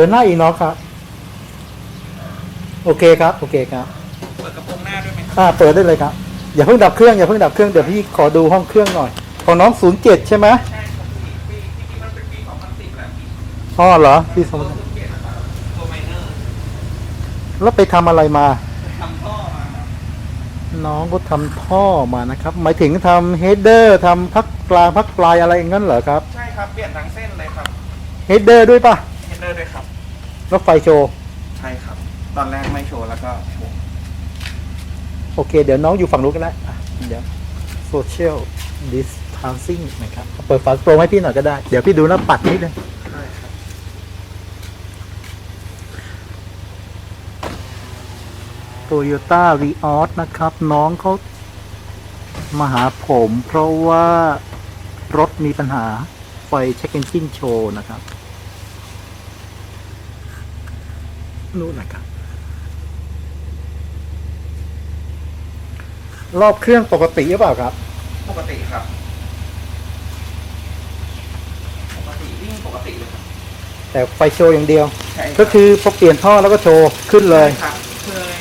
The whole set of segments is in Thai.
ดินหน้าอีกเนาะครับ โอเคครับ โอเคครับ เปิดกระโปรงหน้าด้วยไหมครับอ่า เปิดได้เลยครับ อย่าเพิ่งดับเครื่องอย่าเพิ่งดับเครื่องเดี๋ยวพี่ขอดูห้องเครื่องหน่อย ของน้องศูนย์เจ็ดใช่ไหมใช่ครับพี่ปีจริงๆมันเป็นปี2010แหละพี่อ๋อเหรอพี่สมตัวศูนย์เจ็ดนะครับตัวไมเนอร์แล้วไปทำอะไรมา ทำท่อมาครับน้องก็ทำท่อมานะครับ หมายถึงทำเฮดเดอร์ทำพักกลางพักปลายอะไรอย่างนั้นเหรอครับ ใช่ครับเปลี่ยนทั้งเส้นเลยครับ เฮดเดอร์ด้วยปะ แล้วไฟโชว์ ใช่ครับ ตอนแรกไม่โชว์แล้วก็โชว์โอเค เดี๋ยวน้องอยู่ฝั่งนู้นกันแล้วอะเดี๋ยว social distancing นะครับ เปิดฝาโปรงให้พี่หน่อยก็ได้ เดี๋ยวพี่ดูแล้วปัดนิดนึงใช่ครับโตโยต้าวีออสนะครับ น้องเขามาหาผมเพราะว่ารถมีปัญหาไฟเช็คเอนจินโชว์นะครับ นู่นนะครับ รอบเครื่องปกติหรือเปล่าครับ ปกติครับ ปกติวิ่งปกติเลยครับแต่ไฟโชว์อย่างเดียว ใช่รับก็คือพอเปลี่ยนท่อแล้วก็โชว์ขึ้นเลยใช่ครับเคย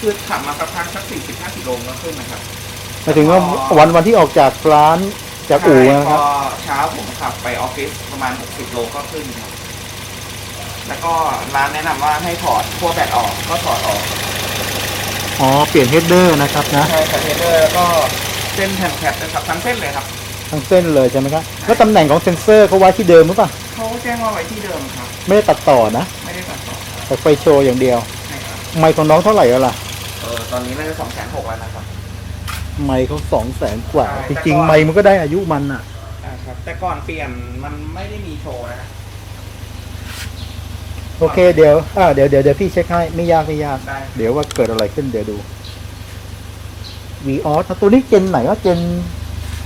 คือขับมาสักพักสักสี่สิบห้ากิโลก็ขึ้นนะครับ หมายถึงว่าวันวันที่ออกจากร้านจากอู่ใช่นะครับพอเช้าผมขับไปออฟฟิศประมาณ60โลก็ขึ้นครับ แล้วก็ร้านแนะนำว่าให้ถอดขั้วแบตออกก็ถอดออกอ๋อ เปลี่ยนเฮดเดอร์นะครับนะใช่คอนเทนเนอร์แล้วก็เส้นแผ่นแคปนะครับทั้งเส้นเลยครับทั้งเส้นเลยใช่ไหมครับแล้วตำแหน่งของเซ็นเซอร์เขาไว้ที่เดิมหรือเปล่าเขาแจ้งว่าไว้ที่เดิมครับไม่ได้ตัดต่อนะไม่ได้ตัดต่อครับแต่ไฟโชว์อย่างเดียวใช่ครับไมค์ของน้องเท่าไหร่แล้วล่ะเออตอนนี้น่าจะสองแสนหกแล้วนะครับ ไมค์เขาสองแสนกว่า ใช่จแต่ริงก่อนๆไมค์มันก็ได้อายุมันอะใช่ครับแต่ก่อนเปลี่ยนมันไม่ได้มีโชว์นะ โอเคเดี๋ยวอ่าเดี๋ยวเดี๋ยวเดี๋ยวพี่เช็คให้ไม่ยากไม่ยาก ได้ เดี๋ยวว่าเกิดอะไรขึ้นเดี๋ยวดู v ีออสตัวนี้เจนไหนว่าเจน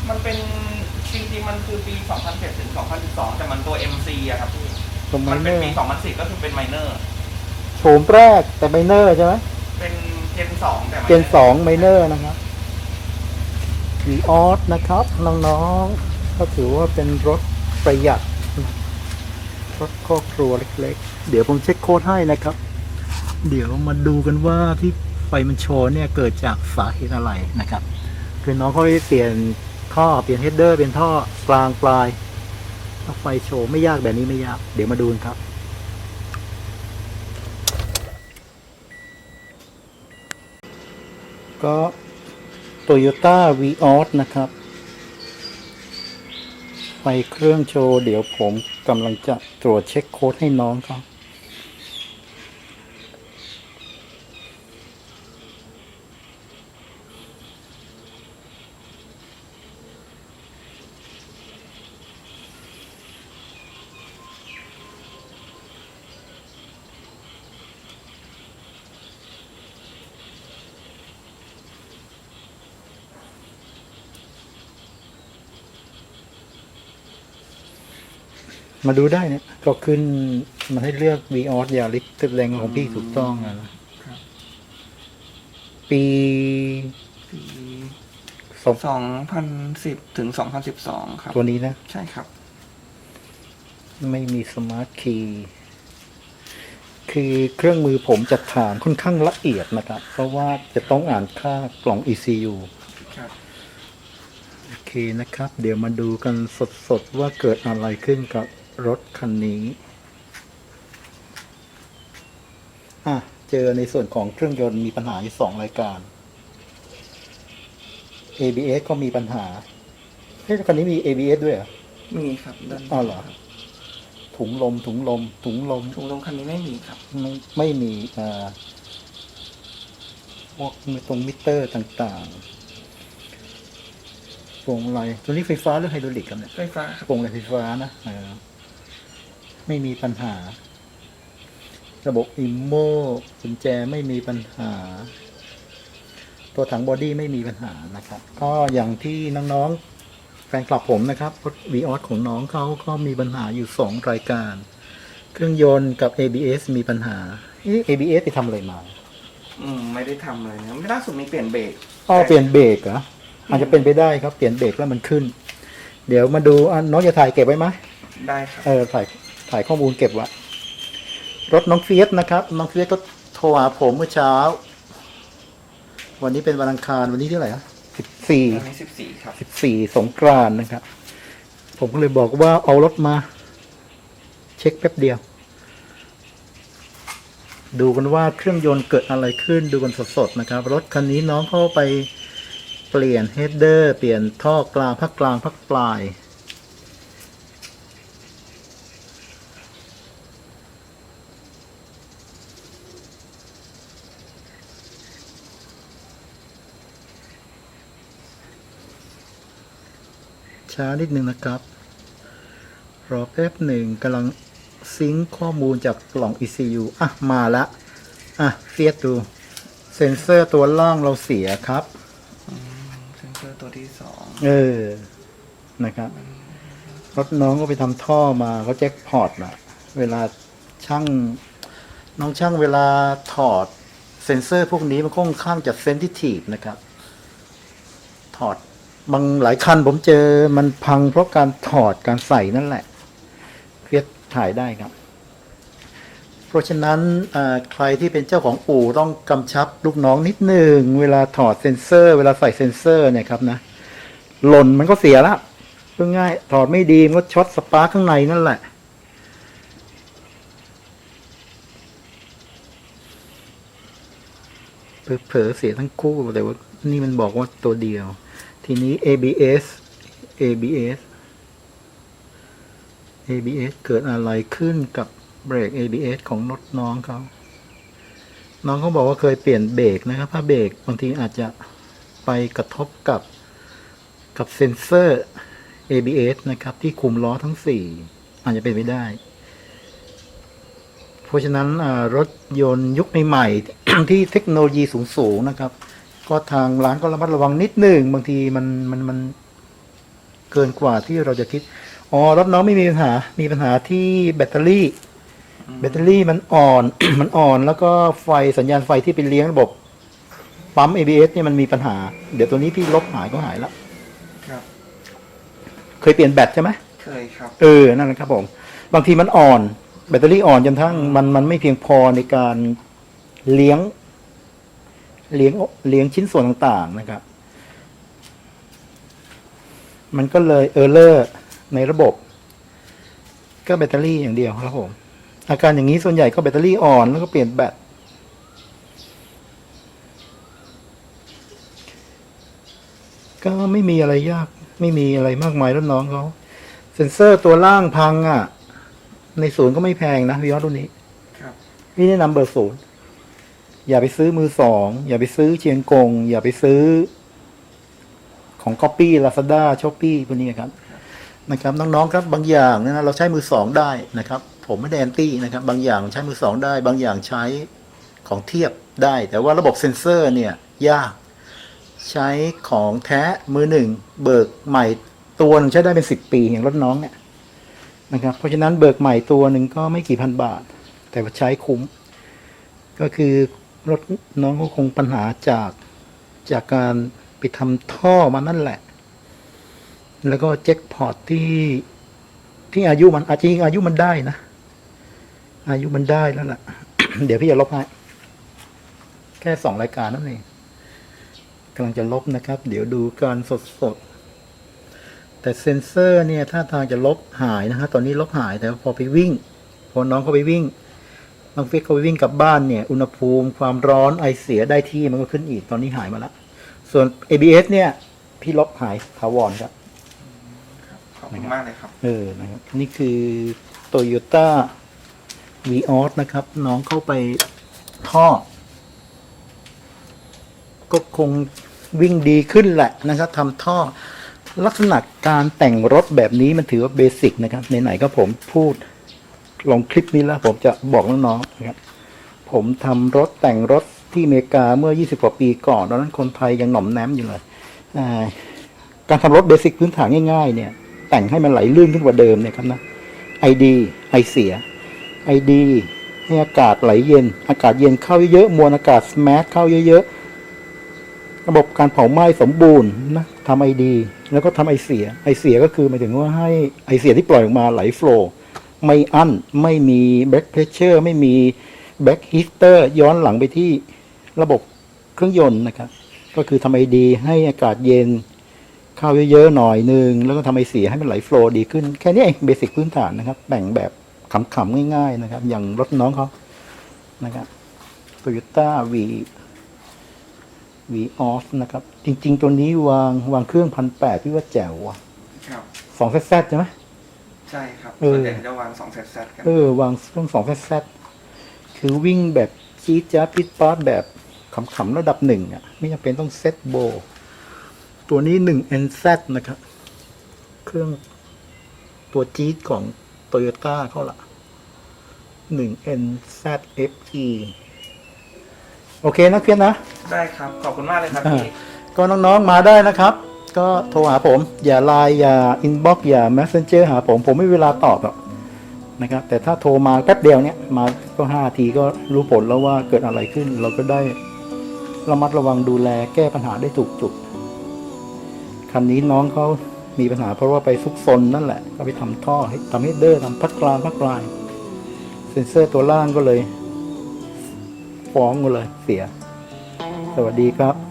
มันเป็นจริงๆมันคือปี 2007ถึง2012 แต่มันตัว MC อะครับพี่ ตรงไมมันเนเป็นอร์ปี 2010 ก็คือเป็นไมเนอร์ โฉมแรกแต่ไมเนอร์ใช่ไหมเป็นเจนสองแต่ไม่เจนสองไมเนอร์นะครับ v ีออสนะครับ น้องๆ ก็ถือว่าเป็นรถประหยัด รถครอบครัวเล็ก ๆ เดี๋ยวผมเช็คโค้ดให้นะครับ เดี๋ยวมาดูกันว่าที่ไฟมันโชว์เนี่ยเกิดจากสาเหตุอะไรนะครับ คือน้องเขาได้เปลี่ยนท่อเปลี่ยนเฮดเดอร์เป็นท่อกลางปลายถ้าไฟโชว์ไม่ยากแบบนี้ไม่ยาก เดี๋ยวมาดูกันครับก็ Toyota v ีออสนะครับ ไปเครื่องโชว์ เดี๋ยวผมกำลังจะตรวจเช็คโค้ดให้น้องเขา มาดูได้เนี่ยก็ขึ้นมาให้เลือก v ีออสยาลิสแสดงของพี่ถูกต้องอะนะปีปีสอง2010ถึง2012ครับ ตัวนี้นะ ใช่ครับ ไม่มีสมาร์ทคีย์คือเครื่องมือผมจัดฐานค่อนข้างละเอียดนะครับ เพราะว่าจะต้องอ่านค่ากล่อง ECU ครับโอเคนะครับ เดี๋ยวมาดูกันสดๆ ว่าเกิดอะไรขึ้นกับ รถคันนี้ อะ เจอในส่วนของเครื่องยนต์มีปัญหาอยู่สองรายการ ABS ก็มีปัญหาเฮ้ยคันนี้มี ABS ด้วยเหรอมีครับด้านอ้าวเหรอ ถุงลม ถุงลม ถุงลม ถุงลมคันนี้ไม่มีครับ ไม่ไม่มีอ่าพวกตรงมิเตอร์ต่างๆพวงอะไรตัวนี้ไฟฟ้าหรือไฮดรอลิกครับเนี่ย ไฟฟ้าครับพวงอะไรไฟฟ้านะเออ ไม่มีปัญหา ระบบอิมโมกุญแจไม่มีปัญหา ตัวถังบอดี้ไม่มีปัญหานะครับ ก็อย่างที่น้องๆแฟนคลับผมนะครับรถวีออสของน้องเขาก็มีปัญหาอยู่สองรายการ เครื่องยนต์กับ ABS มีปัญหาเอ๊ะ ABS ไปทำอะไรมา อืมไม่ได้ทำเลยนะไม่ล่าสุดมีเปลี่ยนเบรกอ๋อเปลี่ยนเบรกเหรออาจจะเป็นไปได้ครับเปลี่ยนเบรกแล้วมันขึ้น เดี๋ยวมาดูอะน้องจะถ่ายเก็บไว้ไหมได้ครับ เออถ่าย ถ่ายข้อมูลเก็บไว้รถน้องเฟียสนะครับ น้องเฟียสก็โทรหาผมเมื่อเช้า วันนี้เป็นวันอังคารวันนี้ที่เท่าไหร่อะสิบสี่อันนี้สิบสี่ครับสิบสี่สงกรานต์นะครับ ผมก็เลยบอกว่าเอารถมา เช็คแป๊บเดียว ดูกันว่าเครื่องยนต์เกิดอะไรขึ้นดูกันสดๆนะครับ รถคันนี้น้องเข้าไปเปลี่ยนเฮดเดอร์ เปลี่ยนท่อกลางพักกลางพักปลาย ช้านิดนึงนะครับ รอแป๊บหนึ่งกำลังซิงค์ข้อมูลจากกล่อง ECU อะ มาละ อะเฟียดดู เซ็นเซอร์ตัวล่างเราเสียครับ เซนเซอร์ตัวที่สองเออ นะครับ รถน้องก็ไปทำท่อมาเขาแจ็คพอร์ตนะเวลาช่าง น้องช่างเวลาถอด เซ็นเซอร์พวกนี้มันค่อนข้างจะเซนซิทีฟนะครับ ถอด บางหลายคันผมเจอมันพังเพราะการถอดการใส่นั่นแหละเพียถ่ายได้ครับ เพราะฉะนั้นใครที่เป็นเจ้าของอู่ต้องกำชับลูกน้องนิดหนึ่งเวลาถอดเซ็นเซอร์ เวลาใส่เซ็นเซอร์เนี่ยครับนะหล่นมันก็เสียละเพื่อง่ายถอดไม่ดีมันก็ช็อตสปาร์ข้างในนั่นแหละเผลอเสียทั้งคู่แต่ว่านี่มันบอกว่าตัวเดียว ทีนี้ ABS ABS ABS เกิดอะไรขึ้นกับเบรก ABS ของรถน้องเขา น้องเขาบอกว่าเคยเปลี่ยนเบรกนะครับถ้าเบรกบางทีอาจจะไปกระทบกับกับเซ็นเซอร์ ABS นะครับ ที่คุมล้อทั้งสี่อาจจะเป็นไปได้ เพราะฉะนั้นรถยนต์ยุคใหม่ๆที่เทคโนโลยีสูง ๆ นะครับ ก็ทางร้านก็ระมัดระวังนิดหนึ่งบางทีมันมันมันเกินกว่าที่เราจะคิด อ๋อรถน้องไม่มีปัญหา มีปัญหาที่แบตเตอรี่ แบตเตอรี่มันอ่อน มันอ่อน แล้วก็ไฟสัญญาณไฟที่ไปเลี้ยงระบบปั๊ม ABS เนี่ยมันมีปัญหา เดี๋ยวตัวนี้พี่ลบหายก็หายแล้วครับ เคยเปลี่ยนแบตใช่ไหมเคยครับ เออ นั่นแหละครับผม บางทีมันอ่อน แบตเตอรี่อ่อนจนทั้งมันมันไม่เพียงพอในการเลี้ยง เลี้ยงเลี้ยงชิ้นส่วนต่างๆนะครับ มันก็เลยเออร์เลอร์ในระบบ ก็แบตเตอรี่อย่างเดียวครับผม อาการอย่างนี้ส่วนใหญ่ก็แบตเตอรี่อ่อนแล้วก็เปลี่ยนแบตก็ไม่มีอะไรยาก ไม่มีอะไรมากมายรุ่นน้องเขาเซ็นเซอร์ตัวล่างพังอะ ในศูนย์ก็ไม่แพงนะวิออสรุ่นนี้ ครับพี่แนะนำเบอร์ศูนย์ อย่าไปซื้อมือสอง อย่าไปซื้อเชียงกง อย่าไปซื้อ ของ c o ปี้ลาซาด้าช้อปปี้พวกนี้ครับนะครับน้องๆครับบางอย่างนะเราใช้มือสองได้นะครับ ผมไม่ได้แอนตี้นะครับ บางอย่างใช้มือสองได้ บางอย่างใช้ของเทียบได้ แต่ว่าระบบเซ็นเซอร์เนี่ยยาก ใช้ของแท้มือหนึ่งเบิกใหม่ตัวหนึงใช้ได้เป็นสิบปีอย่างรถน้องเนี่ยนะครับ เพราะฉะนั้นเบิกใหม่ตัวหนึ่งก็ไม่กี่พันบาท แต่ว่าใช้คุ้ม ก็คือ รถน้องก็คงปัญหาจากจากการไปทำท่อมานั่นแหละ แล้วก็แจ็คพอตที่ที่อายุมันอาจจะยิงอายุมันได้นะ อายุมันได้แล้วล่ะ เดี๋ยวพี่จะลบให้แค่สองรายการนั่นเองกำลังจะลบนะครับ เดี๋ยวดูการสดสดๆแต่เซ็นเซอร์เนี่ย ถ้าทางจะลบหายนะฮะตอนนี้ลบหายแต่พอไปวิ่ง พอน้องเขาไปวิ่ง บางฟิกเขาไปวิ่งกลับบ้านเนี่ย อุณหภูมิความร้อนไอเสียได้ที่มันก็ขึ้นอีกตอนนี้หายมาแล้ว ส่วน ABS เนี่ย พี่ลบหายถาวรครับขอบคุณมากเลยครับ เออนะครับนี่คือ Toyota v ีออสนะครับ น้องเข้าไปท่อ ก็คงวิ่งดีขึ้นแหละนะครับทำท่อลักษณะการแต่งรถแบบนี้มันถือว่าเบสิกนะครับไหนๆก็ผมพูด ลงคลิปนี้แล้วผมจะบอกน้องๆนะครับ ผมทำรถแต่งรถที่อเมริกาเมื่อ 20 กว่าปีก่อนตอนนั้นคนไทยยังหน่อมแนมอยู่เลยการทำรถเบสิกพื้นฐานง่ายๆ เนี่ย แต่งให้มันไหลลื่นขึ้นกว่าเดิมเนี่ยครับนะไอดีไอเสียไอดีให้อากาศไหลเย็น อากาศเย็นเข้าเยอะๆมวลอากาศแมสเข้าเยอะๆระบบการเผาไหม้สมบูรณ์นะทำไอดี แล้วก็ทำไอเสียไอเสียก็คือหมายถึงว่าให้ไอเสียที่ปล่อยออกมาไหลโฟล์ ไม่อั้น ไม่มีแบ็คเพรสเชอร์ไม่มีแบ็คฮิสเตอร์ย้อนหลังไปที่ระบบเครื่องยนต์นะครับ ก็คือทำไอดี ให้อากาศเย็นเข้าเยอะๆหน่อยนึง แล้วก็ทำไอเสียให้มันไหลโฟลว์ดีขึ้น แค่นี้เองเบสิกพื้นฐานนะครับ แบ่งแบบขำๆง่าย ๆ นะครับ อย่างรถน้องเขานะครับ Toyota V V off นะครับ จริง ๆ ตัวนี้วางวางเครื่องพันแปดพี่ว่าแจ๋วว่ะครับสองแซดใช่ไหม ใช่ครับเออส่วนใหญ่จะวางสองเซตเซตกันเออวางเครื่องสองแซดคือวิ่งแบบจี๊ดจ๊าดปิดป๊าดแบบขำๆระดับหนึ่งอะ ไม่จำเป็นต้องเซตโบ ตัวนี้หนึ่ง NZ นะครับ เครื่องตัวจี๊ดของโตโยต้าเขาละหนึ่ง NZFE โอเคนะเพียนนะ ได้ครับ ขอบคุณมากเลยครับอ่าพี่ก็น้องๆมาได้นะครับ ก็โทรหาผม อย่าไลน์อย่าอินบ็อกอย่า messenger หาผม ผมไม่มีเวลาตอบหรอกนะครับ แต่ถ้าโทรมาแป๊บเดียวเนี้ยมาก็ห้าทีก็รู้ผลแล้วว่าเกิดอะไรขึ้น เราก็ได้ระมัดระวังดูแลแก้ปัญหาได้ถูกจุดคันนี้น้องเขามีปัญหาเพราะว่าไปซุกซนนั่นแหละ ก็ไปทำท่อทำให้เดอร์ทำพัดกลางพัดกลางเซนเซอร์ตัวล่างก็เลย ฟ้องกันเลยเสีย สวัสดีครับ